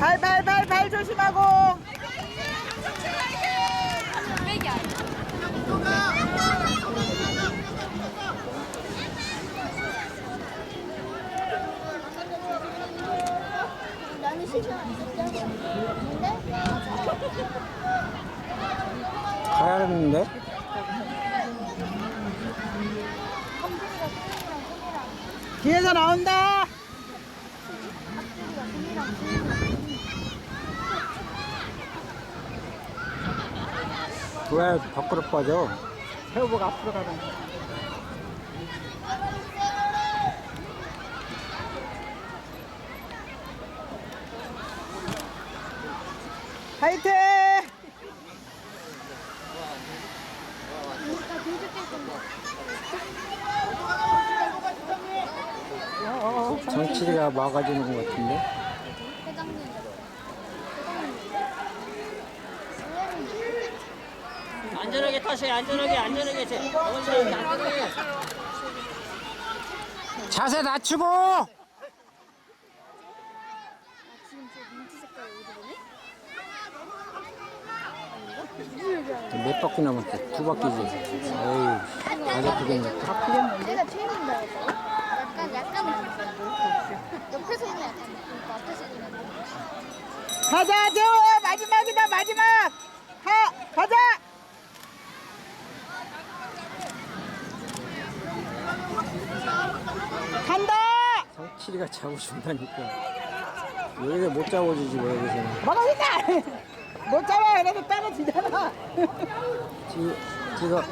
발, 발, 발, 발 조심하고. 나는 시간 가야겠는데? 뒤에서 나온다. 왜 밖으로 빠져? 배우보가 앞으로 가는 거. 화이팅! 정치리가 막아주는 것 같은데? 안전하게 타세요. 안전하게 안전하게. 제- 안전하게. 자세 낮추고! 몇 바퀴 남았대? 두 바퀴지? 에이, 다 잡히겠네. 내가 최근인가 했어 약간 약간 옆에서 보면 약간 그러니까 앞에서 보면 가자, 재호야! 마지막이다, 마지막! 가! 가자! 간다! 정치리가 잡아준다니까. 여기서 못 잡아주지, 왜 여기서는. 먹어진다! 못 잡아, 그래도 떨어지잖아. 뒤, 뒤가